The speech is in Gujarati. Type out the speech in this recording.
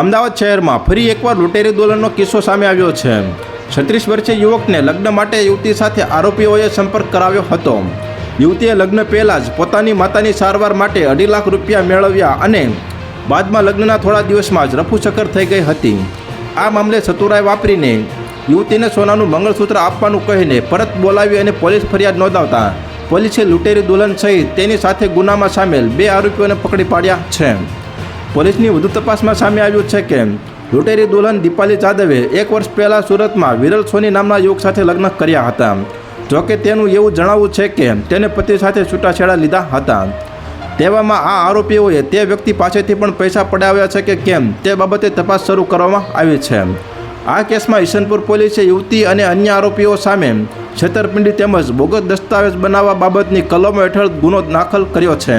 અમદાવાદ શહેરમાં ફરી એકવાર લૂંટેરી દોલનનો કિસ્સો સામે આવ્યો છે. છત્રીસ વર્ષીય યુવકને લગ્ન માટે યુવતી સાથે આરોપીઓએ સંપર્ક કરાવ્યો હતો. યુવતીએ લગ્ન પહેલાં જ પોતાની માતાની સારવાર માટે અઢી લાખ રૂપિયા મેળવ્યા અને બાદમાં લગ્નના થોડા દિવસમાં જ રફુચક્કર થઈ ગઈ હતી. આ મામલે ચતુરાય વાપરીને યુવતીને સોનાનું મંગળસૂત્ર આપવાનું કહીને પરત બોલાવી અને પોલીસ ફરિયાદ નોંધાવતા પોલીસે લૂંટેરી દુલ્હન સહિત તેની સાથે ગુનામાં સામેલ બે આરોપીઓને પકડી પાડ્યા છે. પોલીસની વધુ તપાસમાં સામે આવ્યું છે કે લૂંટેરી દુલ્હન દીપાલી જાદવે એક વર્ષ પહેલાં સુરતમાં વિરલ સોની નામના યુવક સાથે લગ્ન કર્યા હતા. જોકે તેનું એવું જણાવવું છે કે તેને પતિ સાથે છૂટાછેડા લીધા હતા. તેવામાં આ આરોપીઓએ તે વ્યક્તિ પાસેથી પણ પૈસા પડાવ્યા છે કે કેમ તે બાબતે તપાસ શરૂ કરવામાં આવી છે. આ કેસમાં ઈશનપુર પોલીસે યુવતી અને અન્ય આરોપીઓ સામે છેતરપિંડી તેમજ બોગસ દસ્તાવેજ બનાવવા બાબતની કલમો હેઠળ ગુનો દાખલ કર્યો છે.